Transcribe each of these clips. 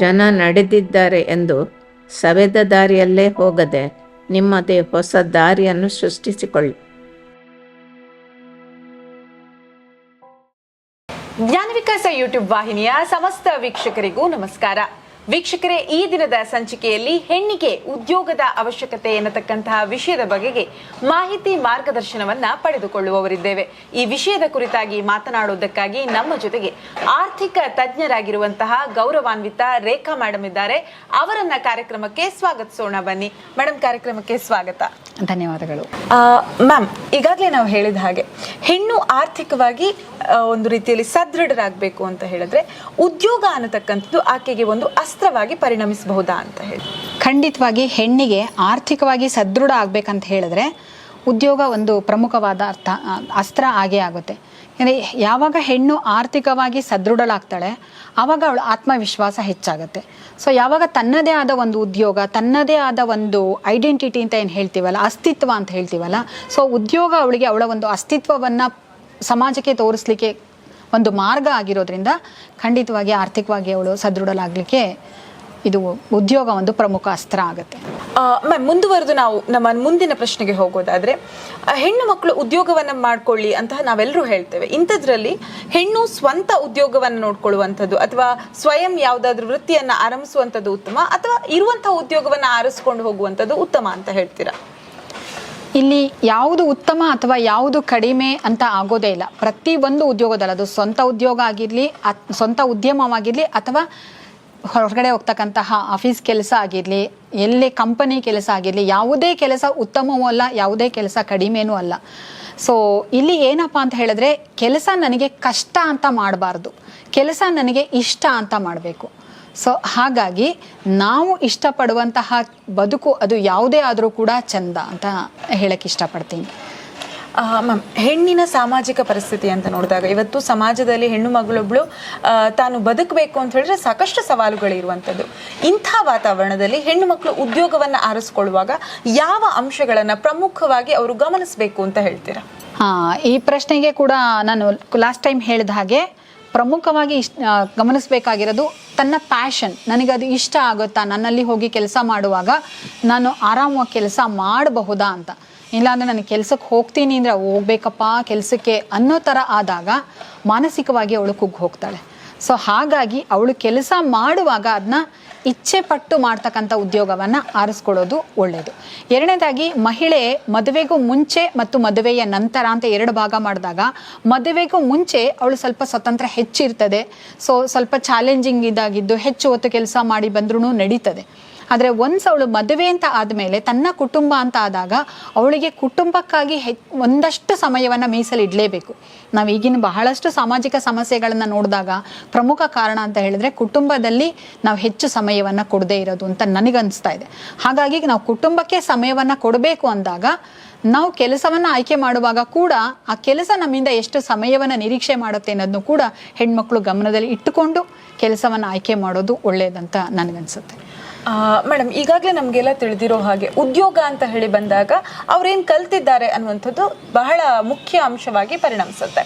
ಜನ ನಡೆದಿದ್ದಾರೆ ಎಂದು ಸವೆದ ದಾರಿಯಲ್ಲೇ ಹೋಗದೆ ನಿಮ್ಮದೇ ಹೊಸ ದಾರಿಯನ್ನು ಸೃಷ್ಟಿಸಿಕೊಳ್ಳಿ. ಜ್ಞಾನ ವಿಕಾಸ ಯೂಟ್ಯೂಬ್ ವಾಹಿನಿಯ ಸಮಸ್ತ ವೀಕ್ಷಕರಿಗೂ ನಮಸ್ಕಾರ. ವೀಕ್ಷಕರೇ ಈ ದಿನದ ಸಂಚಿಕೆಯಲ್ಲಿ ಹೆಣ್ಣಿಗೆ ಉದ್ಯೋಗದ ಅವಶ್ಯಕತೆ ಎನ್ನತಕ್ಕಂತಹ ವಿಷಯದ ಬಗೆಗೆ ಮಾಹಿತಿ ಮಾರ್ಗದರ್ಶನವನ್ನ ಪಡೆದುಕೊಳ್ಳುವವರಿದ್ದೇವೆ. ಈ ವಿಷಯದ ಕುರಿತಾಗಿ ಮಾತನಾಡುವುದಕ್ಕಾಗಿ ನಮ್ಮ ಜೊತೆಗೆ ಆರ್ಥಿಕ ತಜ್ಞರಾಗಿರುವಂತಹ ಗೌರವಾನ್ವಿತ ರೇಖಾ ಮೇಡಮ್ ಇದ್ದಾರೆ. ಅವರನ್ನ ಕಾರ್ಯಕ್ರಮಕ್ಕೆ ಸ್ವಾಗತಿಸೋಣ ಬನ್ನಿ. ಮೇಡಮ್ ಕಾರ್ಯಕ್ರಮಕ್ಕೆ ಸ್ವಾಗತ. ಧನ್ಯವಾದಗಳು. ಮ್ಯಾಮ್ ಈಗಾಗಲೇ ನಾವು ಹೇಳಿದ ಹಾಗೆ ಹೆಣ್ಣು ಆರ್ಥಿಕವಾಗಿ ಒಂದು ರೀತಿಯಲ್ಲಿ ಸದೃಢರಾಗಬೇಕು ಅಂತ ಹೇಳಿದ್ರೆ ಉದ್ಯೋಗ ಅನ್ನತಕ್ಕಂಥದ್ದು ಆಕೆಗೆ ಒಂದು ಅಸ್ತ್ರವಾಗಿ ಪರಿಣಮಿಸಬಹುದಾ ಅಂತ ಹೇಳಿ. ಖಂಡಿತವಾಗಿ ಹೆಣ್ಣಿಗೆ ಆರ್ಥಿಕವಾಗಿ ಸದೃಢ ಆಗ್ಬೇಕಂತ ಹೇಳಿದ್ರೆ ಉದ್ಯೋಗ ಒಂದು ಪ್ರಮುಖವಾದ ಅರ್ಥ, ಅಸ್ತ್ರ ಆಗೇ ಆಗುತ್ತೆ. ಅಂದರೆ ಯಾವಾಗ ಹೆಣ್ಣು ಆರ್ಥಿಕವಾಗಿ ಸದೃಢಳಾಗ್ತಾಳೆ ಆವಾಗ ಅವಳ ಆತ್ಮವಿಶ್ವಾಸ ಹೆಚ್ಚಾಗುತ್ತೆ. ಸೊ ಯಾವಾಗ ತನ್ನದೇ ಆದ ಒಂದು ಉದ್ಯೋಗ, ತನ್ನದೇ ಆದ ಒಂದು ಐಡೆಂಟಿಟಿ ಅಂತ ಏನು ಹೇಳ್ತೀವಲ್ಲ, ಅಸ್ತಿತ್ವ ಅಂತ ಹೇಳ್ತೀವಲ್ಲ ಸೊ ಉದ್ಯೋಗ ಅವಳಿಗೆ ಅವಳ ಒಂದು ಅಸ್ತಿತ್ವವನ್ನು ಸಮಾಜಕ್ಕೆ ತೋರಿಸ್ಲಿಕ್ಕೆ ಒಂದು ಮಾರ್ಗ ಆಗಿರೋದ್ರಿಂದ ಖಂಡಿತವಾಗಿ ಆರ್ಥಿಕವಾಗಿ ಅವಳು ಸದೃಢಲಾಗಲಿಕ್ಕೆ ಇದು ಉದ್ಯೋಗ ಒಂದು ಪ್ರಮುಖ ಅಸ್ತ್ರ ಆಗುತ್ತೆ. ಮ್ಯಾಮ್, ಮುಂದುವರೆದು ನಾವು ನಮ್ಮ ಮುಂದಿನ ಪ್ರಶ್ನೆಗೆ ಹೋಗೋದಾದ್ರೆ ಹೆಣ್ಣು ಮಕ್ಕಳು ಉದ್ಯೋಗವನ್ನು ಮಾಡ್ಕೊಳ್ಳಿ ಅಂತ ನಾವೆಲ್ಲರೂ ಹೇಳ್ತೇವೆ. ಇಂಥದ್ರಲ್ಲಿ ಹೆಣ್ಣು ಸ್ವಂತ ಉದ್ಯೋಗವನ್ನು ನೋಡ್ಕೊಳ್ಳುವಂಥದ್ದು ಅಥವಾ ಸ್ವಯಂ ಯಾವುದಾದ್ರೂ ವೃತ್ತಿಯನ್ನು ಆರಂಭಿಸುವಂಥದ್ದು ಉತ್ತಮ ಅಥವಾ ಇರುವಂತಹ ಉದ್ಯೋಗವನ್ನು ಆರಿಸ್ಕೊಂಡು ಹೋಗುವಂಥದ್ದು ಉತ್ತಮ ಅಂತ ಹೇಳ್ತೀರಾ? ಇಲ್ಲಿ ಯಾವುದು ಉತ್ತಮ ಅಥವಾ ಯಾವುದು ಕಡಿಮೆ ಅಂತ ಆಗೋದೇ ಇಲ್ಲ. ಪ್ರತಿ ಒಂದು ಉದ್ಯೋಗದಲ್ಲಿ, ಅದು ಸ್ವಂತ ಉದ್ಯೋಗ ಆಗಿರಲಿ ಸ್ವಂತ ಉದ್ಯಮವಾಗಿರಲಿ ಅಥವಾ ಹೊರಗಡೆ ಹೋಗ್ತಕ್ಕಂತಹ ಆಫೀಸ್ ಕೆಲಸ ಆಗಿರಲಿ, ಎಲ್ಲಿ ಕಂಪನಿ ಕೆಲಸ ಆಗಿರಲಿ, ಯಾವುದೇ ಕೆಲಸ ಉತ್ತಮವೂ ಅಲ್ಲ, ಯಾವುದೇ ಕೆಲಸ ಕಡಿಮೆನೂ ಅಲ್ಲ. ಸೊ ಇಲ್ಲಿ ಏನಪ್ಪ ಅಂತ ಹೇಳಿದ್ರೆ, ಕೆಲಸ ನನಗೆ ಕಷ್ಟ ಅಂತ ಮಾಡಬಾರ್ದು. ಕೆಲಸ ನನಗೆ ಇಷ್ಟ ಅಂತ ಮಾಡಬೇಕು. ಸೊ ಹಾಗಾಗಿ ನಾವು ಇಷ್ಟಪಡುವಂತಹ ಬದುಕು ಅದು ಯಾವುದೇ ಆದರೂ ಕೂಡ ಚಂದ ಅಂತ ಹೇಳಕ್ಕೆ ಇಷ್ಟಪಡ್ತೀನಿ. ಮ್ಯಾಮ್ ಹೆಣ್ಣಿನ ಸಾಮಾಜಿಕ ಪರಿಸ್ಥಿತಿ ಅಂತ ನೋಡಿದಾಗ ಇವತ್ತು ಸಮಾಜದಲ್ಲಿ ಹೆಣ್ಣು ಮಗಳೊಬ್ಳು ತಾನು ಬದುಕಬೇಕು ಅಂತ ಹೇಳಿದ್ರೆ ಸಾಕಷ್ಟು ಸವಾಲುಗಳು ಇರುವಂಥದ್ದು. ಇಂಥ ವಾತಾವರಣದಲ್ಲಿ ಹೆಣ್ಣು ಮಕ್ಕಳು ಉದ್ಯೋಗವನ್ನು ಆರಿಸ್ಕೊಳ್ಳುವಾಗ ಯಾವ ಅಂಶಗಳನ್ನು ಪ್ರಮುಖವಾಗಿ ಅವರು ಗಮನಿಸಬೇಕು ಅಂತ ಹೇಳ್ತೀರಾ? ಹಾಂ ಈ ಪ್ರಶ್ನೆಗೆ ಕೂಡ ನಾನು ಲಾಸ್ಟ್ ಟೈಮ್ ಹೇಳಿದ ಹಾಗೆ ಪ್ರಮುಖವಾಗಿ ಇಷ್ಟ ಗಮನಿಸಬೇಕಾಗಿರೋದು ತನ್ನ ಪ್ಯಾಷನ್ ನನಗದು ಇಷ್ಟ ಆಗುತ್ತಾ? ನನ್ನಲ್ಲಿ ಹೋಗಿ ಕೆಲಸ ಮಾಡುವಾಗ ನಾನು ಆರಾಮವಾಗಿ ಕೆಲಸ ಮಾಡಬಹುದಾ ಅಂತ. ಇಲ್ಲಾಂದರೆ ನಾನು ಕೆಲಸಕ್ಕೆ ಹೋಗ್ತೀನಿ ಅಂದರೆ ಹೋಗ್ಬೇಕಪ್ಪ ಕೆಲಸಕ್ಕೆ ಅನ್ನೋ ಥರ ಆದಾಗ ಮಾನಸಿಕವಾಗಿ ಅವಳು ಕುಗ್ಗಿ ಹೋಗ್ತಾಳೆ. ಸೊ ಹಾಗಾಗಿ ಅವಳು ಕೆಲಸ ಮಾಡುವಾಗ ಅದನ್ನ ಇಚ್ಛೆ ಪಟ್ಟು ಮಾಡ್ತಕ್ಕಂಥ ಉದ್ಯೋಗವನ್ನು ಆರಿಸ್ಕೊಳ್ಳೋದು ಒಳ್ಳೆಯದು ಎರಡನೇದಾಗಿ ಮಹಿಳೆ ಮದುವೆಗೂ ಮುಂಚೆ ಮತ್ತು ಮದುವೆಯ ನಂತರ ಅಂತ ಎರಡು ಭಾಗ ಮಾಡಿದಾಗ ಮದುವೆಗೂ ಮುಂಚೆ ಅವಳು ಸ್ವಲ್ಪ ಸ್ವತಂತ್ರ ಹೆಚ್ಚಿರ್ತದೆ. ಸೊ ಸ್ವಲ್ಪ ಚಾಲೆಂಜಿಂಗ್ ಇದಾಗಿದ್ದು ಹೆಚ್ಚು ಹೊತ್ತು ಕೆಲಸ ಮಾಡಿ ಬಂದ್ರೂ ನಡೀತದೆ. ಆದರೆ ಒನ್ಸ್ ಅವಳು ಮದುವೆ ಅಂತ ಆದಮೇಲೆ ತನ್ನ ಕುಟುಂಬ ಅಂತ ಆದಾಗ ಅವಳಿಗೆ ಕುಟುಂಬಕ್ಕಾಗಿ ಹೆ, ಒಂದಷ್ಟು ಸಮಯವನ್ನು ಮೀಸಲಿಡಲೇಬೇಕು ನಾವು ಈಗಿನ ಬಹಳಷ್ಟು ಸಾಮಾಜಿಕ ಸಮಸ್ಯೆಗಳನ್ನು ನೋಡಿದಾಗ ಪ್ರಮುಖ ಕಾರಣ ಅಂತ ಹೇಳಿದ್ರೆ ಕುಟುಂಬದಲ್ಲಿ ನಾವು ಹೆಚ್ಚು ಸಮಯವನ್ನು ಕೊಡದೇ ಇರೋದು ಅಂತ ನನಗನ್ನಿಸ್ತಾ ಇದೆ. ಹಾಗಾಗಿ ನಾವು ಕುಟುಂಬಕ್ಕೆ ಸಮಯವನ್ನು ಕೊಡಬೇಕು ಅಂದಾಗ ನಾವು ಕೆಲಸವನ್ನು ಆಯ್ಕೆ ಮಾಡುವಾಗ ಕೂಡ ಆ ಕೆಲಸ ನಮ್ಮಿಂದ ಎಷ್ಟು ಸಮಯವನ್ನು ನಿರೀಕ್ಷೆ ಮಾಡುತ್ತೆ ಅನ್ನೋದನ್ನು ಕೂಡ ಹೆಣ್ಮಕ್ಳು ಗಮನದಲ್ಲಿ ಇಟ್ಟುಕೊಂಡು ಕೆಲಸವನ್ನು ಆಯ್ಕೆ ಮಾಡೋದು ಒಳ್ಳೆಯದಂತ ನನಗನ್ಸುತ್ತೆ. ಮೇಡಮ್, ಈಗಾಗಲೇ ನಮಗೆಲ್ಲ ತಿಳಿದಿರೋ ಹಾಗೆ ಉದ್ಯೋಗ ಅಂತ ಹೇಳಿ ಬಂದಾಗ ಅವ್ರೇನು ಕಲ್ತಿದ್ದಾರೆ ಅನ್ನುವಂಥದ್ದು ಬಹಳ ಮುಖ್ಯ ಅಂಶವಾಗಿ ಪರಿಣಮಿಸುತ್ತೆ.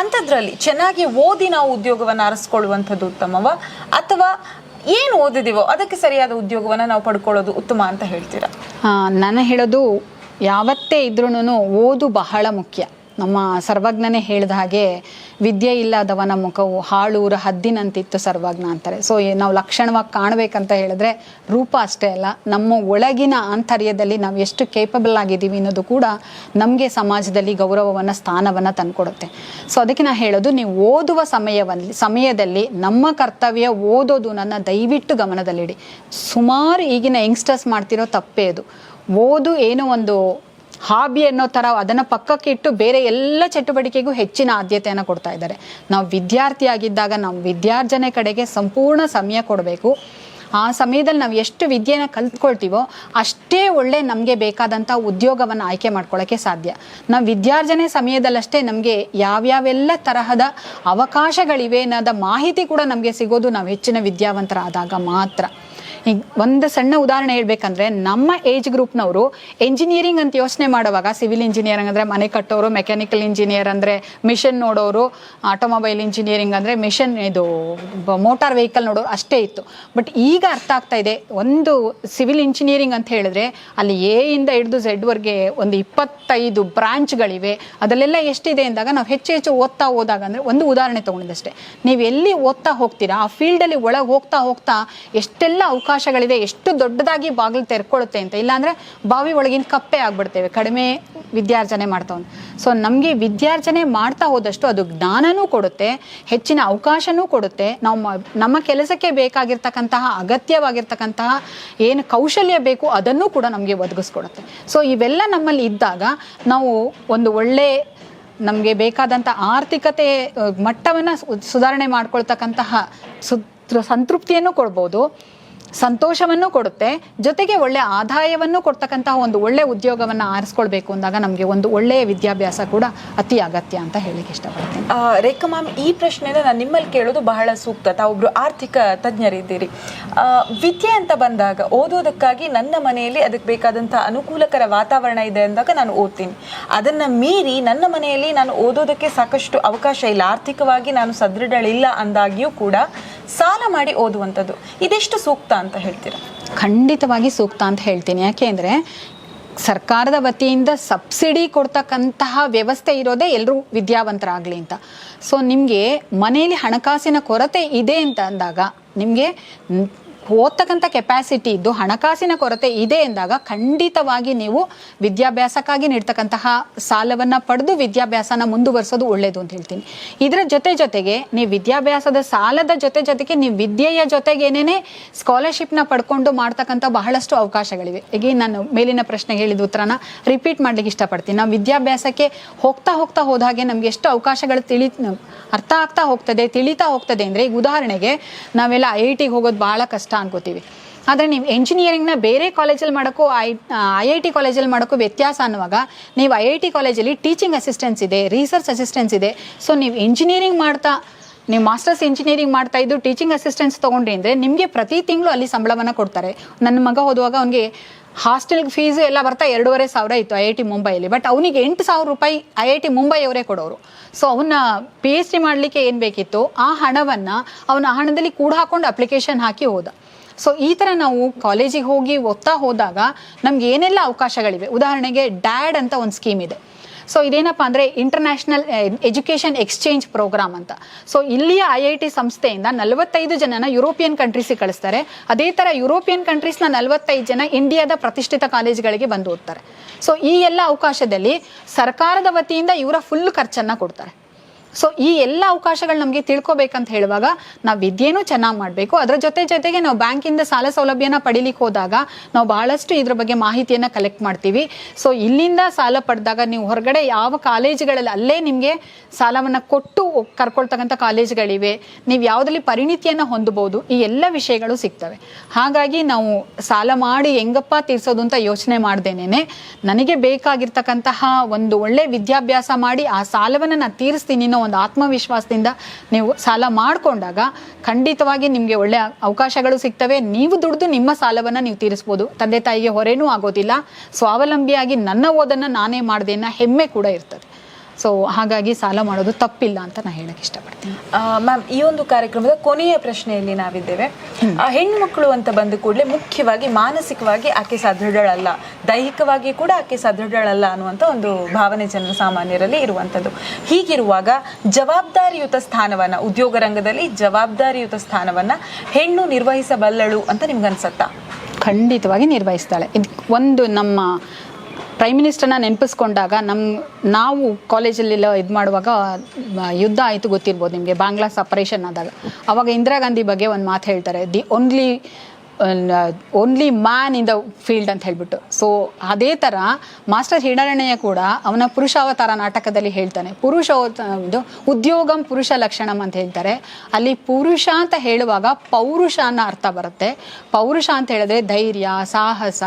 ಅಂಥದ್ರಲ್ಲಿ ಚೆನ್ನಾಗಿ ಓದಿ ನಾವು ಉದ್ಯೋಗವನ್ನು ಆರಿಸ್ಕೊಳ್ಳುವಂಥದ್ದು ಉತ್ತಮವ? ಅಥವಾ ಏನು ಓದಿದೀವೋ ಅದಕ್ಕೆ ಸರಿಯಾದ ಉದ್ಯೋಗವನ್ನು ನಾವು ಪಡ್ಕೊಳ್ಳೋದು ಉತ್ತಮ ಅಂತ ಹೇಳ್ತೀರಾ? ನಾನು ಹೇಳೋದು ಯಾವತ್ತೇ ಇದ್ರೂ ಓದು ಬಹಳ ಮುಖ್ಯ. ನಮ್ಮ ಸರ್ವಜ್ಞನೇ ಹೇಳಿದ ಹಾಗೆ ವಿದ್ಯೆ ಇಲ್ಲದವನ ಮುಖವು ಹಾಳೂರ ಹದ್ದಿನಂತಿತ್ತು ಸರ್ವಜ್ಞ ಅಂತಾರೆ. ಸೊ ನಾವು ಲಕ್ಷಣವಾಗಿ ಕಾಣಬೇಕಂತ ಹೇಳಿದ್ರೆ ರೂಪ ಅಷ್ಟೇ ಅಲ್ಲ, ನಮ್ಮ ಒಳಗಿನ ಆಂತರ್ಯದಲ್ಲಿ ನಾವು ಎಷ್ಟು ಕೇಪಬಲ್ ಆಗಿದ್ದೀವಿ ಅನ್ನೋದು ಕೂಡ ನಮಗೆ ಸಮಾಜದಲ್ಲಿ ಗೌರವವನ್ನು, ಸ್ಥಾನವನ್ನು ತಂದುಕೊಡುತ್ತೆ. ಸೊ ಅದಕ್ಕೆ ನಾನು ಹೇಳೋದು, ನೀವು ಓದುವ ಸಮಯದಲ್ಲಿ ಸಮಯದಲ್ಲಿ ನಮ್ಮ ಕರ್ತವ್ಯ ಓದೋದು ನನ್ನ ದಯವಿಟ್ಟು ಗಮನದಲ್ಲಿಡಿ. ಸುಮಾರು ಈಗಿನ ಯಂಗ್ಸ್ಟರ್ಸ್ ಮಾಡ್ತಿರೋ ತಪ್ಪೇ ಅದು. ಓದು ಏನೋ ಒಂದು ಹಾಬಿ ಅನ್ನೋ ಥರ ಅದನ್ನು ಪಕ್ಕಕ್ಕೆ ಇಟ್ಟು ಬೇರೆ ಎಲ್ಲ ಚಟುವಟಿಕೆಗೂ ಹೆಚ್ಚಿನ ಆದ್ಯತೆಯನ್ನು ಕೊಡ್ತಾ ಇದ್ದಾರೆ. ನಾವು ವಿದ್ಯಾರ್ಥಿ ಆಗಿದ್ದಾಗ ನಾವು ವಿದ್ಯಾರ್ಜನೆ ಕಡೆಗೆ ಸಂಪೂರ್ಣ ಸಮಯ ಕೊಡಬೇಕು. ಆ ಸಮಯದಲ್ಲಿ ನಾವು ಎಷ್ಟು ವಿದ್ಯೆನ ಕಲ್ತ್ಕೊಳ್ತೀವೋ ಅಷ್ಟೇ ಒಳ್ಳೆ ನಮಗೆ ಬೇಕಾದಂಥ ಉದ್ಯೋಗವನ್ನು ಆಯ್ಕೆ ಮಾಡ್ಕೊಳ್ಳೋಕ್ಕೆ ಸಾಧ್ಯ. ನಾವು ವಿದ್ಯಾರ್ಜನೆ ಸಮಯದಲ್ಲಷ್ಟೇ ನಮಗೆ ಯಾವ್ಯಾವೆಲ್ಲ ತರಹದ ಅವಕಾಶಗಳಿವೆ ಅನ್ನೋದ ಮಾಹಿತಿ ಕೂಡ ನಮಗೆ ಸಿಗೋದು ನಾವು ಹೆಚ್ಚಿನ ವಿದ್ಯಾವಂತರಾದಾಗ ಮಾತ್ರ. ಈಗ ಒಂದು ಸಣ್ಣ ಉದಾಹರಣೆ ಹೇಳ್ಬೇಕಂದ್ರೆ ನಮ್ಮ ಏಜ್ ಗ್ರೂಪ್ನವರು ಎಂಜಿನಿಯರಿಂಗ್ ಅಂತ ಯೋಚನೆ ಮಾಡುವಾಗ ಸಿವಿಲ್ ಇಂಜಿನಿಯರಿಂಗ್ ಅಂದರೆ ಮನೆ ಕಟ್ಟೋರು ಮೆಕ್ಯಾನಿಕಲ್ ಇಂಜಿನಿಯರ್ ಅಂದರೆ ಮಿಷನ್ ನೋಡೋರು ಆಟೋಮೊಬೈಲ್ ಇಂಜಿನಿಯರಿಂಗ್ ಅಂದರೆ ಮಿಷನ್ ಇದು ಮೋಟಾರ್ ವೆಹಿಕಲ್ ನೋಡೋರು ಅಷ್ಟೇ ಇತ್ತು. ಬಟ್ ಈಗ ಅರ್ಥ ಆಗ್ತಾ ಇದೆ, ಒಂದು ಸಿವಿಲ್ ಇಂಜಿನಿಯರಿಂಗ್ ಅಂತ ಹೇಳಿದ್ರೆ ಅಲ್ಲಿ ಎ ಇಂದ ಹಿಡಿದು ಝೆಡ್ವರೆಗೆ ಒಂದು ಇಪ್ಪತ್ತೈದು ಬ್ರಾಂಚ್ಗಳಿವೆ. ಅದಲ್ಲೆಲ್ಲ ಎಷ್ಟಿದೆ ಅಂದಾಗ ನಾವು ಹೆಚ್ಚು ಹೆಚ್ಚು ಓದ್ತಾ ಹೋದಾಗ ಅಂದರೆ ಒಂದು ಉದಾಹರಣೆ ತೊಗೊಂಡಿದ್ದಷ್ಟೇ ನೀವು ಎಲ್ಲಿ ಓದ್ತಾ ಹೋಗ್ತೀರಾ, ಆ ಫೀಲ್ಡಲ್ಲಿ ಒಳಗೆ ಹೋಗ್ತಾ ಹೋಗ್ತಾ ಎಷ್ಟೆಲ್ಲ ಅವಕಾಶಗಳಿದೆ, ಎಷ್ಟು ದೊಡ್ಡದಾಗಿ ಬಾಗಿಲು ತೆರ್ಕೊಳ್ಳುತ್ತೆ ಅಂತ. ಇಲ್ಲಾಂದರೆ ಬಾವಿ ಒಳಗಿನ ಕಪ್ಪೆ ಆಗ್ಬಿಡ್ತೇವೆ, ಕಡಿಮೆ ವಿದ್ಯಾರ್ಜನೆ ಮಾಡ್ತಾವ್ ಸೊ ನಮಗೆ ವಿದ್ಯಾರ್ಜನೆ ಮಾಡ್ತಾ ಹೋದಷ್ಟು ಅದು ಜ್ಞಾನನೂ ಕೊಡುತ್ತೆ, ಹೆಚ್ಚಿನ ಅವಕಾಶನೂ ಕೊಡುತ್ತೆ. ನಾವು ನಮ್ಮ ಕೆಲಸಕ್ಕೆ ಬೇಕಾಗಿರ್ತಕ್ಕಂತಹ, ಅಗತ್ಯವಾಗಿರ್ತಕ್ಕಂತಹ ಏನು ಕೌಶಲ್ಯ ಬೇಕು ಅದನ್ನು ಕೂಡ ನಮಗೆ ಒದಗಿಸ್ಕೊಡುತ್ತೆ. ಸೊ ಇವೆಲ್ಲ ನಮ್ಮಲ್ಲಿ ಇದ್ದಾಗ ನಾವು ಒಂದು ಒಳ್ಳೆ ನಮಗೆ ಬೇಕಾದಂಥ ಆರ್ಥಿಕತೆ ಮಟ್ಟವನ್ನು ಸುಧಾರಣೆ ಮಾಡ್ಕೊಳ್ತಕ್ಕಂತಹ ಸು, ಸಂತೃಪ್ತಿಯನ್ನು ಕೊಡ್ಬೋದು. ಸಂತೋಷವನ್ನು ಕೊಡುತ್ತೆ, ಜೊತೆಗೆ ಒಳ್ಳೆ ಆದಾಯವನ್ನು ಕೊಡ್ತಕ್ಕಂತಹ ಒಂದು ಒಳ್ಳೆ ಉದ್ಯೋಗವನ್ನು ಆರಿಸ್ಕೊಳ್ಬೇಕು ಅಂದಾಗ ನಮಗೆ ಒಂದು ಒಳ್ಳೆಯ ವಿದ್ಯಾಭ್ಯಾಸ ಕೂಡ ಅತಿ ಅಗತ್ಯ ಅಂತ ಹೇಳಿಕ್ಕೆ ಇಷ್ಟಪಡ್ತೀನಿ. ರೇಖಾ ಮ್ಯಾಮ್, ಈ ಪ್ರಶ್ನೆನ ನಾನು ನಿಮ್ಮಲ್ಲಿ ಕೇಳೋದು ಬಹಳ ಸೂಕ್ತ. ತಾವೊಬ್ರು ಆರ್ಥಿಕ ತಜ್ಞರಿದ್ದೀರಿ. ವಿದ್ಯೆ ಅಂತ ಬಂದಾಗ, ಓದೋದಕ್ಕಾಗಿ ನನ್ನ ಮನೆಯಲ್ಲಿ ಅದಕ್ಕೆ ಬೇಕಾದಂಥ ಅನುಕೂಲಕರ ವಾತಾವರಣ ಇದೆ ಅಂದಾಗ ನಾನು ಓದ್ತೀನಿ. ಅದನ್ನ ಮೀರಿ ನನ್ನ ಮನೆಯಲ್ಲಿ ನಾನು ಓದೋದಕ್ಕೆ ಸಾಕಷ್ಟು ಅವಕಾಶ ಇಲ್ಲ. ಆರ್ಥಿಕವಾಗಿ ನಾನು ಸದೃಢಳಿಲ್ಲ ಅಂದಾಗಿಯೂ ಕೂಡ ಸಾಲ ಮಾಡಿ ಓದುವಂಥದ್ದು. ಇದೆಷ್ಟು ಸೂಕ್ತ ಅಂತ ಹೇಳ್ತೀರಾ? ಖಂಡಿತವಾಗಿ ಸೂಕ್ತ ಅಂತ ಹೇಳ್ತೀನಿ. ಯಾಕೆ ಅಂದರೆ ಸರ್ಕಾರದ ವತಿಯಿಂದ ಸಬ್ಸಿಡಿ ಕೊಡ್ತಕ್ಕಂತಹ ವ್ಯವಸ್ಥೆ ಇರೋದೇ ಎಲ್ಲರೂ ವಿದ್ಯಾವಂತರಾಗಲಿ ಅಂತ. ಸೊ ನಿಮಗೆ ಮನೆಯಲ್ಲಿ ಹಣಕಾಸಿನ ಕೊರತೆ ಇದೆ ಅಂತ ಅಂದಾಗ ನಿಮಗೆ ಓದ್ತಕ್ಕಂಥ ಕೆಪಾಸಿಟಿ ಇದ್ದು ಹಣಕಾಸಿನ ಕೊರತೆ ಇದೆ ಎಂದಾಗ ಖಂಡಿತವಾಗಿ ನೀವು ವಿದ್ಯಾಭ್ಯಾಸಕ್ಕಾಗಿ ನೀಡ್ತಕ್ಕಂತಹ ಸಾಲವನ್ನು ಪಡೆದು ವಿದ್ಯಾಭ್ಯಾಸನ ಮುಂದುವರಿಸೋದು ಒಳ್ಳೆಯದು ಅಂತ ಹೇಳ್ತೀನಿ. ಇದರ ಜೊತೆ ಜೊತೆಗೆ ನೀವು ವಿದ್ಯಾಭ್ಯಾಸದ ಸಾಲದ ಜೊತೆ ಜೊತೆಗೆ ನೀವು ವಿದ್ಯೆಯ ಜೊತೆಗೇನೆ ಸ್ಕಾಲರ್ಶಿಪ್ನ ಪಡ್ಕೊಂಡು ಮಾಡ್ತಕ್ಕಂಥ ಬಹಳಷ್ಟು ಅವಕಾಶಗಳಿವೆ. ಈಗ ನಾನು ಮೇಲಿನ ಪ್ರಶ್ನೆ ಹೇಳಿದ ಉತ್ತರನ ರಿಪೀಟ್ ಮಾಡ್ಲಿಕ್ಕೆ ಇಷ್ಟಪಡ್ತೀನಿ. ನಾವು ವಿದ್ಯಾಭ್ಯಾಸಕ್ಕೆ ಹೋಗ್ತಾ ಹೋಗ್ತಾ ಹೋದಾಗೆ ನಮ್ಗೆ ಎಷ್ಟು ಅವಕಾಶಗಳು ತಿಳಿ ಅರ್ಥ ಆಗ್ತಾ ಹೋಗ್ತದೆ, ತಿಳಿತಾ ಹೋಗ್ತದೆ. ಅಂದರೆ ಈಗ ಉದಾಹರಣೆಗೆ ನಾವೆಲ್ಲ ಐ ಐ ಟಿಗೆ ಹೋಗೋದು ಭಾಳ ಕಷ್ಟ. ಅನ್ಕೋತೀವಿ. ಆದರೆ ನೀವು ಎಂಜಿನಿಯರಿಂಗ್ನ ಬೇರೆ ಕಾಲೇಜಲ್ಲಿ ಮಾಡೋಕ್ಕೂ, ಐ ಐ ಐ ಟಿ ಕಾಲೇಜಲ್ಲಿ ಮಾಡೋಕ್ಕೂ ವ್ಯತ್ಯಾಸ ಅನ್ನುವಾಗ ನೀವು ಐ ಐ ಟಿ ಕಾಲೇಜಲ್ಲಿ ಟೀಚಿಂಗ್ ಅಸಿಸ್ಟೆನ್ಸ್ ಇದೆ ರಿಸರ್ಚ್ ಅಸಿಸ್ಟೆನ್ಸ್ ಇದೆ. ಸೊ ನೀವು ಎಂಜಿನಿಯರಿಂಗ್ ಮಾಡ್ತಾ, ನೀವು ಮಾಸ್ಟರ್ಸ್ ಇಂಜಿನಿಯರಿಂಗ್ ಮಾಡ್ತಾ ಇದ್ದು ಟೀಚಿಂಗ್ ಅಸಿಸ್ಟೆನ್ಸ್ ತೊಗೊಂಡ್ರಿ ಅಂದರೆ ನಿಮಗೆ ಪ್ರತಿ ತಿಂಗಳು ಅಲ್ಲಿ ಸಂಬಳವನ್ನು ಕೊಡ್ತಾರೆ. ನನ್ನ ಮಗ ಓದುವಾಗ ಅವನಿಗೆ ಹಾಸ್ಟೆಲ್ ಫೀಸ್ ಎಲ್ಲ ಬರ್ತಾ ಎರಡೂವರೆ ಸಾವಿರ ಇತ್ತು ಐ ಐ ಟಿ ಮುಂಬೈಯಲ್ಲಿ. ಬಟ್ ಅವನಿಗೆ ಎಂಟು ಸಾವಿರ ರೂಪಾಯಿ ಐ ಐ ಟಿ ಮುಂಬೈಯವರೇ ಕೊಡೋರು. ಸೊ ಅವನ್ನ ಪಿ ಎಚ್ ಡಿ ಮಾಡಲಿಕ್ಕೆ ಏನು ಬೇಕಿತ್ತು? ಆ ಹಣವನ್ನು ಅವನ ಹಣದಲ್ಲಿ ಕೂಡ ಹಾಕೊಂಡು ಅಪ್ಲಿಕೇಶನ್ ಹಾಕಿ ಹೋದ. ಸೊ ಈ ಥರ ನಾವು ಕಾಲೇಜಿಗೆ ಹೋಗಿ ಓದ್ತಾ ಹೋದಾಗ ನಮ್ಗೆ ಏನೆಲ್ಲ ಅವಕಾಶಗಳಿವೆ? ಉದಾಹರಣೆಗೆ ಡ್ಯಾಡ್ ಅಂತ ಒಂದು ಸ್ಕೀಮ್ ಇದೆ. ಸೊ ಇದೇನಪ್ಪ ಅಂದರೆ ಇಂಟರ್ನ್ಯಾಷನಲ್ ಎಜುಕೇಷನ್ ಎಕ್ಸ್ಚೇಂಜ್ ಪ್ರೋಗ್ರಾಮ್ ಅಂತ. ಸೊ ಇಲ್ಲಿಯ ಐ ಐ ಟಿ ಸಂಸ್ಥೆಯಿಂದ ನಲವತ್ತೈದು ಜನನ ಯುರೋಪಿಯನ್ ಕಂಟ್ರೀಸಿಗೆ ಕಳಿಸ್ತಾರೆ. ಅದೇ ಥರ ಯುರೋಪಿಯನ್ ಕಂಟ್ರೀಸ್ನ ನಲವತ್ತೈದು ಜನ ಇಂಡಿಯಾದ ಪ್ರತಿಷ್ಠಿತ ಕಾಲೇಜುಗಳಿಗೆ ಬಂದು ಓದ್ತಾರೆ. ಸೊ ಈ ಎಲ್ಲ ಅವಕಾಶದಲ್ಲಿ ಸರ್ಕಾರದ ವತಿಯಿಂದ ಇವರ ಫುಲ್ ಖರ್ಚನ್ನು ಕೊಡ್ತಾರೆ. ಸೊ ಈ ಎಲ್ಲ ಅವಕಾಶಗಳು ನಮಗೆ ತಿಳ್ಕೊಬೇಕಂತ ಹೇಳುವಾಗ ನಾವು ವಿದ್ಯೆನೂ ಚೆನ್ನಾಗಿ ಮಾಡಬೇಕು. ಅದರ ಜೊತೆ ಜೊತೆಗೆ ನಾವು ಬ್ಯಾಂಕಿಂದ ಸಾಲ ಸೌಲಭ್ಯನ ಪಡಿಲಿಕ್ಕೆ ಹೋದಾಗ ನಾವು ಬಹಳಷ್ಟು ಇದ್ರ ಬಗ್ಗೆ ಮಾಹಿತಿಯನ್ನು ಕಲೆಕ್ಟ್ ಮಾಡ್ತೀವಿ. ಸೊ ಇಲ್ಲಿಂದ ಸಾಲ ಪಡೆದಾಗ ನೀವು ಹೊರಗಡೆ ಯಾವ ಕಾಲೇಜುಗಳಲ್ಲಿ ಅಲ್ಲೇ ನಿಮಗೆ ಸಾಲವನ್ನು ಕೊಟ್ಟು ಕರ್ಕೊಳ್ತಕ್ಕಂಥ ಕಾಲೇಜುಗಳಿವೆ, ನೀವು ಯಾವುದರಲ್ಲಿ ಪರಿಣಿತಿಯನ್ನು ಹೊಂದಬಹುದು ಈ ಎಲ್ಲ ವಿಷಯಗಳು ಸಿಗ್ತವೆ. ಹಾಗಾಗಿ ನಾವು ಸಾಲ ಮಾಡಿ ಹೆಂಗಪ್ಪ ತೀರ್ಸೋದು ಅಂತ ಯೋಚನೆ ಮಾಡ್ದೇನೆ ನನಗೆ ಬೇಕಾಗಿರ್ತಕ್ಕಂತಹ ಒಂದು ಒಳ್ಳೆ ವಿದ್ಯಾಭ್ಯಾಸ ಮಾಡಿ ಆ ಸಾಲವನ್ನು ನಾನು ತೀರಿಸ್ತೀನಿ ಅನ್ನೋ ಒಂದು ಆತ್ಮವಿಶ್ವಾಸದಿಂದ ನೀವು ಸಾಲ ಮಾಡಿಕೊಂಡಾಗ ಖಂಡಿತವಾಗಿ ನಿಮಗೆ ಒಳ್ಳೆ ಅವಕಾಶಗಳು ಸಿಗ್ತವೆ. ನೀವು ದುಡಿದು ನಿಮ್ಮ ಸಾಲವನ್ನು ನೀವು ತೀರಿಸ್ಬೋದು. ತಂದೆ ತಾಯಿಗೆ ಹೊರೇನೂ ಆಗೋದಿಲ್ಲ. ಸ್ವಾವಲಂಬಿಯಾಗಿ ನನ್ನ ಓದನ್ನು ನಾನೇ ಮಾಡಿದೆ ಅನ್ನೋ ಹೆಮ್ಮೆ ಕೂಡ ಇರ್ತದೆ. ಸೊ ಹಾಗಾಗಿ ಸಾಲ ಮಾಡೋದು ತಪ್ಪಿಲ್ಲ ಅಂತ ನಾನು ಹೇಳಕ್ಕೆ ಇಷ್ಟಪಡ್ತೀನಿ. ಮ್ಯಾಮ್ ಈ ಒಂದು ಕಾರ್ಯಕ್ರಮದ ಕೊನೆಯ ಪ್ರಶ್ನೆಯಲ್ಲಿ ನಾವಿದ್ದೇವೆ. ಆ, ಹೆಣ್ಣು ಮಕ್ಕಳು ಅಂತ ಬಂದ ಕೂಡಲೇ ಮುಖ್ಯವಾಗಿ ಮಾನಸಿಕವಾಗಿ ಆಕೆ ಸದೃಢಳಲ್ಲ. ದೈಹಿಕವಾಗಿ ಕೂಡ ಆಕೆ ಸದೃಢಳಲ್ಲ ಅನ್ನುವಂಥ ಒಂದು ಭಾವನೆ ಜನ ಸಾಮಾನ್ಯರಲ್ಲಿ ಇರುವಂಥದ್ದು ಹೀಗಿರುವಾಗ ಜವಾಬ್ದಾರಿಯುತ ಸ್ಥಾನವನ್ನ ಉದ್ಯೋಗ ರಂಗದಲ್ಲಿ ಜವಾಬ್ದಾರಿಯುತ ಸ್ಥಾನವನ್ನ ಹೆಣ್ಣು ನಿರ್ವಹಿಸಬಲ್ಲಳು ಅಂತ ನಿಮ್ಗನ್ಸತ್ತಾ? ಖಂಡಿತವಾಗಿ ನಿರ್ವಹಿಸ್ತಾಳೆ. ಇದು ಒಂದು ನಮ್ಮ ಪ್ರೈಮ್ ಮಿನಿಸ್ಟರ್ನ ನೆನಪಿಸ್ಕೊಂಡಾಗ ನಮ್ಮ ನಾವು ಕಾಲೇಜಲ್ಲೆಲ್ಲ ಇದು ಮಾಡುವಾಗ ಯುದ್ಧ ಆಯಿತು ಗೊತ್ತಿರ್ಬೋದು ನಿಮಗೆ ಬಾಂಗ್ಲಾ ಸಪರೇಷನ್ ಆದಾಗ. ಅವಾಗ ಇಂದಿರಾ ಗಾಂಧಿ ಬಗ್ಗೆ ಒಂದು ಮಾತು ಹೇಳ್ತಾರೆ. The only only man in the field ಅಂತ ಹೇಳ್ಬಿಟ್ಟು. ಸೊ ಅದೇ ಥರ ಮಾಸ್ಟರ್ ಹಿಡಾರಣೆಯ ಕೂಡ ಅವನ ಪುರುಷಾವತಾರ ನಾಟಕದಲ್ಲಿ ಹೇಳ್ತಾನೆ. ಪುರುಷ ಇದು ಉದ್ಯೋಗಂ ಪುರುಷ ಲಕ್ಷಣಂ ಅಂತ ಹೇಳ್ತಾರೆ. ಅಲ್ಲಿ ಪುರುಷ ಅಂತ ಹೇಳುವಾಗ ಪೌರುಷ ಅನ್ನೋ ಅರ್ಥ ಬರುತ್ತೆ. ಪೌರುಷ ಅಂತ ಹೇಳಿದ್ರೆ ಧೈರ್ಯ, ಸಾಹಸ,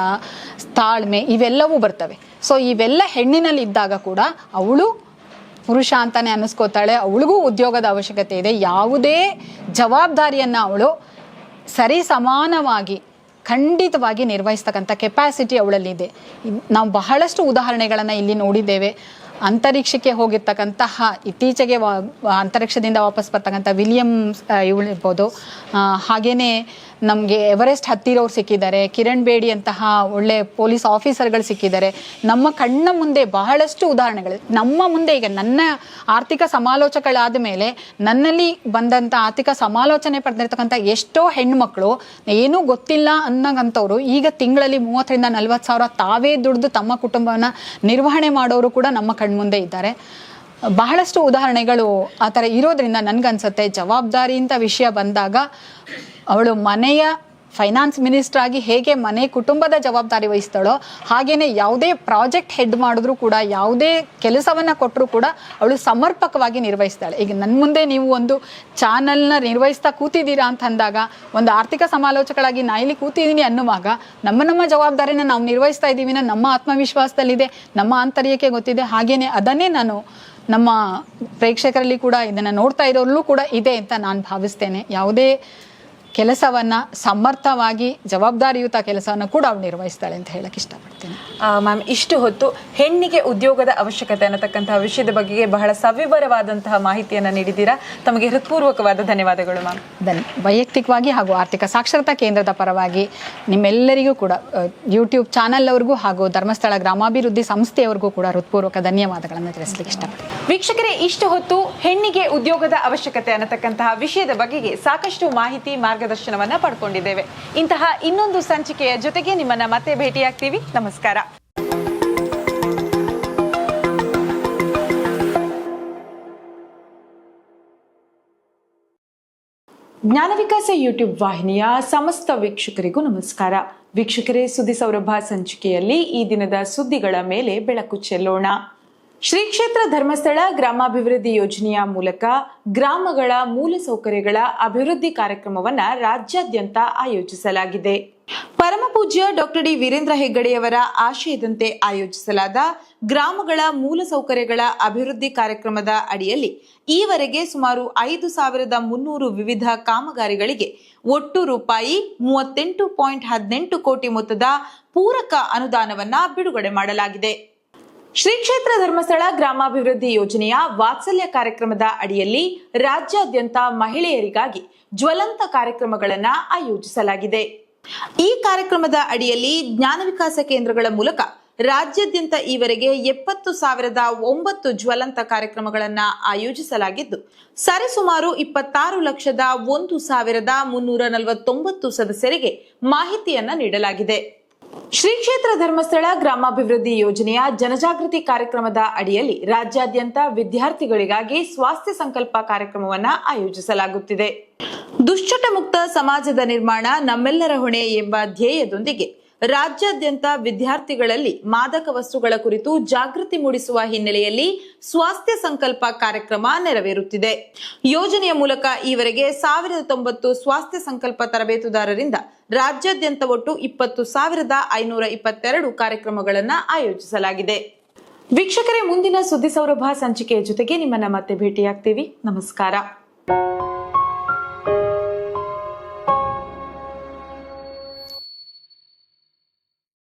ತಾಳ್ಮೆ ಇವೆಲ್ಲವೂ ಬರ್ತವೆ. ಸೊ ಇವೆಲ್ಲ ಹೆಣ್ಣಿನಲ್ಲಿ ಇದ್ದಾಗ ಕೂಡ ಅವಳು ಪುರುಷ ಅಂತಾನೆ ಅನ್ನಿಸ್ಕೋತಾಳೆ. ಅವಳಿಗೂ ಉದ್ಯೋಗದ ಅವಶ್ಯಕತೆ ಇದೆ. ಯಾವುದೇ ಜವಾಬ್ದಾರಿಯನ್ನು ಅವಳು ಸರಿ ಸಮಾನವಾಗಿ ಖಂಡಿತವಾಗಿ ನಿರ್ವಹಿಸ್ತಕ್ಕಂಥ ಕೆಪಾಸಿಟಿ ಅವಳಲ್ಲಿದೆ. ನಾವು ಬಹಳಷ್ಟು ಉದಾಹರಣೆಗಳನ್ನು ಇಲ್ಲಿ ನೋಡಿದ್ದೇವೆ. ಅಂತರಿಕ್ಷಕ್ಕೆ ಹೋಗಿರ್ತಕ್ಕಂತಹ, ಇತ್ತೀಚೆಗೆ ವಾ- ಅಂತರಿಕ್ಷದಿಂದ ವಾಪಸ್ ಬರ್ತಕ್ಕಂಥ ವಿಲಿಯಮ್ಸ್ ಇವಳಿರ್ಬೋದು. ಹಾಗೆಯೇ ನಮಗೆ ಎವರೆಸ್ಟ್ ಹತ್ತಿರೋರು ಸಿಕ್ಕಿದ್ದಾರೆ, ಕಿರಣ್ ಬೇಡಿ ಅಂತಹ ಒಳ್ಳೆ ಪೊಲೀಸ್ ಆಫೀಸರ್ಗಳು ಸಿಕ್ಕಿದ್ದಾರೆ. ನಮ್ಮ ಕಣ್ಣ ಮುಂದೆ ಬಹಳಷ್ಟು ಉದಾಹರಣೆಗಳು. ನಮ್ಮ ಮುಂದೆ ಈಗ ನನ್ನ ಆರ್ಥಿಕ ಸಮಾಲೋಚಕಳಾದ ಮೇಲೆ ನನ್ನಲ್ಲಿ ಬಂದಂಥ ಆರ್ಥಿಕ ಸಮಾಲೋಚನೆ ಪಡೆದಿರ್ತಕ್ಕಂಥ ಎಷ್ಟೋ ಹೆಣ್ಮಕ್ಳು, ಏನೂ ಗೊತ್ತಿಲ್ಲ ಅನ್ನೋಂಥವ್ರು ಈಗ ತಿಂಗಳಲ್ಲಿ ಮೂವತ್ತರಿಂದ ನಲ್ವತ್ತು ಸಾವಿರ ತಾವೇ ದುಡಿದು ತಮ್ಮ ಕುಟುಂಬವನ್ನು ನಿರ್ವಹಣೆ ಮಾಡೋರು ಕೂಡ ನಮ್ಮ ಕಣ್ಮುಂದೆ ಇದ್ದಾರೆ. ಬಹಳಷ್ಟು ಉದಾಹರಣೆಗಳು ಆ ಥರ ಇರೋದ್ರಿಂದ ನನಗನ್ಸುತ್ತೆ. ಜವಾಬ್ದಾರಿ ಅಂತ ವಿಷಯ ಬಂದಾಗ ಅವಳು ಮನೆಯ ಫೈನಾನ್ಸ್ ಮಿನಿಸ್ಟರ್ ಆಗಿ ಹೇಗೆ ಮನೆ ಕುಟುಂಬದ ಜವಾಬ್ದಾರಿ ವಹಿಸ್ತಾಳೋ, ಹಾಗೇನೆ ಯಾವುದೇ ಪ್ರಾಜೆಕ್ಟ್ ಹೆಡ್ ಮಾಡಿದ್ರು ಕೂಡ, ಯಾವುದೇ ಕೆಲಸವನ್ನು ಕೊಟ್ಟರು ಕೂಡ ಅವಳು ಸಮರ್ಪಕವಾಗಿ ನಿರ್ವಹಿಸ್ತಾಳೆ. ಈಗ ನನ್ನ ಮುಂದೆ ನೀವು ಒಂದು ಚಾನಲ್ನ ನಿರ್ವಹಿಸ್ತಾ ಕೂತಿದ್ದೀರಾ ಅಂತ ಅಂದಾಗ, ಒಂದು ಆರ್ಥಿಕ ಸಮಾಲೋಚಕಳಾಗಿ ನಾ ಇಲ್ಲಿ ಕೂತಿದ್ದೀನಿ ಅನ್ನುವಾಗ, ನಮ್ಮ ನಮ್ಮ ಜವಾಬ್ದಾರಿನ ನಾವು ನಿರ್ವಹಿಸ್ತಾ ಇದ್ದೀವಿ ನಮ್ಮ ಆತ್ಮವಿಶ್ವಾಸದಲ್ಲಿದೆ, ನಮ್ಮ ಆಂತರ್ಯಕ್ಕೆ ಗೊತ್ತಿದೆ ಹಾಗೆಯೇ ಅದನ್ನೇ ನಾನು ನಮ್ಮ ಪ್ರೇಕ್ಷಕರಲ್ಲಿ ಕೂಡ ಇದನ್ನು ನೋಡ್ತಾ ಇರೋರಲ್ಲೂ ಕೂಡ ಇದೆ ಅಂತ ನಾನು ಭಾವಿಸ್ತೇನೆ. ಯಾವುದೇ ಕೆಲಸವನ್ನ ಸಮರ್ಥವಾಗಿ ಜವಾಬ್ದಾರಿಯುತ ಕೆಲಸವನ್ನು ಕೂಡ ಅವಳು ನಿರ್ವಹಿಸ್ತಾಳೆ ಅಂತ ಹೇಳಕ್ ಇಷ್ಟಪಡ್ತೇನೆ. ಮ್ಯಾಮ್ ಇಷ್ಟು ಹೊತ್ತು ಹೆಣ್ಣಿಗೆ ಉದ್ಯೋಗದ ಅವಶ್ಯಕತೆ ಅನ್ನತಕ್ಕಂತಹ ವಿಷಯದ ಬಗ್ಗೆ ಬಹಳ ಸವಿವರವಾದಂತಹ ಮಾಹಿತಿಯನ್ನ ನೀಡಿದ್ದೀರಾ? ತಮಗೆ ಹೃತ್ಪೂರ್ವಕವಾದ ಧನ್ಯವಾದಗಳು ಮ್ಯಾಮ್. ಧನ್ಯ ವೈಯಕ್ತಿಕವಾಗಿ ಹಾಗೂ ಆರ್ಥಿಕ ಸಾಕ್ಷರತಾ ಕೇಂದ್ರದ ಪರವಾಗಿ ನಿಮ್ಮೆಲ್ಲರಿಗೂ ಕೂಡ ಯೂಟ್ಯೂಬ್ ಚಾನಲ್ ಅವರಿಗೂ ಹಾಗೂ ಧರ್ಮಸ್ಥಳ ಗ್ರಾಮಾಭಿವೃದ್ಧಿ ಸಂಸ್ಥೆಯವರಿಗೂ ಕೂಡ ಹೃತ್ಪೂರ್ವಕ ಧನ್ಯವಾದಗಳನ್ನು ತಿಳಿಸಲಿಕ್ಕೆ ಇಷ್ಟಪಡ್ತೀನಿ. ವೀಕ್ಷಕರೇ ಇಷ್ಟು ಹೊತ್ತು ಹೆಣ್ಣಿಗೆ ಉದ್ಯೋಗದ ಅವಶ್ಯಕತೆ ಅನ್ನತಕ್ಕಂತಹ ವಿಷಯದ ಬಗೆಗೆ ಸಾಕಷ್ಟು ಮಾಹಿತಿ ಮಾರ್ಗದರ್ಶನವನ್ನ ಪಡ್ಕೊಂಡಿದ್ದೇವೆ. ಇಂತಹ ಇನ್ನೊಂದು ಸಂಚಿಕೆಯ ಜೊತೆಗೆ ನಿಮ್ಮನ್ನ ಮತ್ತೆ ಭೇಟಿಯಾಗ್ತೀವಿ. ನಮಸ್ಕಾರ. ಜ್ಞಾನವಿಕಾಸ ಯೂಟ್ಯೂಬ್ ವಾಹಿನಿಯ ಸಮಸ್ತ ವೀಕ್ಷಕರಿಗೂ ನಮಸ್ಕಾರ. ವೀಕ್ಷಕರೇ, ಸುದ್ದಿ ಸೌರಭ ಸಂಚಿಕೆಯಲ್ಲಿ ಈ ದಿನದ ಸುದ್ದಿಗಳ ಮೇಲೆ ಬೆಳಕು ಚೆಲ್ಲೋಣ. ಶ್ರೀ ಕ್ಷೇತ್ರ ಧರ್ಮಸ್ಥಳ ಗ್ರಾಮಾಭಿವೃದ್ಧಿ ಯೋಜನೆಯ ಮೂಲಕ ಗ್ರಾಮಗಳ ಮೂಲಸೌಕರ್ಯಗಳ ಅಭಿವೃದ್ಧಿ ಕಾರ್ಯಕ್ರಮವನ್ನು ರಾಜ್ಯಾದ್ಯಂತ ಆಯೋಜಿಸಲಾಗಿದೆ. ಪರಮಪೂಜ್ಯ ಡಾಕ್ಟರ್ ಡಿ ವೀರೇಂದ್ರ ಹೆಗ್ಗಡೆಯವರ ಆಶಯದಂತೆ ಆಯೋಜಿಸಲಾದ ಗ್ರಾಮಗಳ ಮೂಲಸೌಕರ್ಯಗಳ ಅಭಿವೃದ್ಧಿ ಕಾರ್ಯಕ್ರಮದ ಅಡಿಯಲ್ಲಿ ಈವರೆಗೆ ಸುಮಾರು ಐದು ಸಾವಿರದ ಮುನ್ನೂರು ವಿವಿಧ ಕಾಮಗಾರಿಗಳಿಗೆ ಒಟ್ಟು ರೂಪಾಯಿ ಮೂವತ್ತೆಂಟು ಪಾಯಿಂಟ್ ಹದಿನೆಂಟು ಕೋಟಿ ಮೊತ್ತದ ಪೂರಕ ಅನುದಾನವನ್ನ ಬಿಡುಗಡೆ ಮಾಡಲಾಗಿದೆ. ಶ್ರೀ ಕ್ಷೇತ್ರ ಧರ್ಮಸ್ಥಳ ಗ್ರಾಮಾಭಿವೃದ್ಧಿ ಯೋಜನೆಯ ವಾತ್ಸಲ್ಯ ಕಾರ್ಯಕ್ರಮದ ಅಡಿಯಲ್ಲಿ ರಾಜ್ಯಾದ್ಯಂತ ಮಹಿಳೆಯರಿಗಾಗಿ ಜ್ವಲಂತ ಕಾರ್ಯಕ್ರಮಗಳನ್ನು ಆಯೋಜಿಸಲಾಗಿದೆ. ಈ ಕಾರ್ಯಕ್ರಮದ ಅಡಿಯಲ್ಲಿ ಜ್ಞಾನ ವಿಕಾಸ ಕೇಂದ್ರಗಳ ಮೂಲಕ ರಾಜ್ಯಾದ್ಯಂತ ಈವರೆಗೆ ಎಪ್ಪತ್ತು ಸಾವಿರದ ಒಂಬತ್ತು ಜ್ವಲಂತ ಕಾರ್ಯಕ್ರಮಗಳನ್ನು ಆಯೋಜಿಸಲಾಗಿದ್ದು, ಸರಿಸುಮಾರು ಇಪ್ಪತ್ತಾರು ಲಕ್ಷದ ಒಂದು ಸಾವಿರದ ಮುನ್ನೂರ ನಲವತ್ತೊಂಬತ್ತು ಸದಸ್ಯರಿಗೆ ಮಾಹಿತಿಯನ್ನು ನೀಡಲಾಗಿದೆ. ಶ್ರೀ ಕ್ಷೇತ್ರ ಧರ್ಮಸ್ಥಳ ಗ್ರಾಮಾಭಿವೃದ್ಧಿ ಯೋಜನೆಯ ಜನಜಾಗೃತಿ ಕಾರ್ಯಕ್ರಮದ ಅಡಿಯಲ್ಲಿ ರಾಜ್ಯಾದ್ಯಂತ ವಿದ್ಯಾರ್ಥಿಗಳಿಗಾಗಿ ಸ್ವಾಸ್ಥ್ಯ ಸಂಕಲ್ಪ ಕಾರ್ಯಕ್ರಮವನ್ನು ಆಯೋಜಿಸಲಾಗುತ್ತಿದೆ. ದುಶ್ಚಟ ಮುಕ್ತ ಸಮಾಜದ ನಿರ್ಮಾಣ ನಮ್ಮೆಲ್ಲರ ಹೊಣೆ ಎಂಬ ಧ್ಯೇಯದೊಂದಿಗೆ ರಾಜ್ಯಾದ್ಯಂತ ವಿದ್ಯಾರ್ಥಿಗಳಲ್ಲಿ ಮಾದಕ ವಸ್ತುಗಳ ಕುರಿತು ಜಾಗೃತಿ ಮೂಡಿಸುವ ಹಿನ್ನೆಲೆಯಲ್ಲಿ ಸ್ವಾಸ್ಥ್ಯ ಸಂಕಲ್ಪ ಕಾರ್ಯಕ್ರಮ ನೆರವೇರುತ್ತಿದೆ. ಯೋಜನೆಯ ಮೂಲಕ ಈವರೆಗೆ ಸಾವಿರದ ತೊಂಬತ್ತು ಸ್ವಾಸ್ಥ್ಯ ಸಂಕಲ್ಪ ತರಬೇತುದಾರರಿಂದ ರಾಜ್ಯಾದ್ಯಂತ ಒಟ್ಟು ಇಪ್ಪತ್ತು ಸಾವಿರದ ಐನೂರ ಇಪ್ಪತ್ತೆರಡು ಕಾರ್ಯಕ್ರಮಗಳನ್ನು ಆಯೋಜಿಸಲಾಗಿದೆ. ವೀಕ್ಷಕರೇ, ಮುಂದಿನ ಸುದ್ದಿ ಸೌರಭ ಸಂಚಿಕೆಯ ಜೊತೆಗೆ ನಿಮ್ಮನ್ನ ಮತ್ತೆ ಭೇಟಿಯಾಗ್ತೀವಿ. ನಮಸ್ಕಾರ.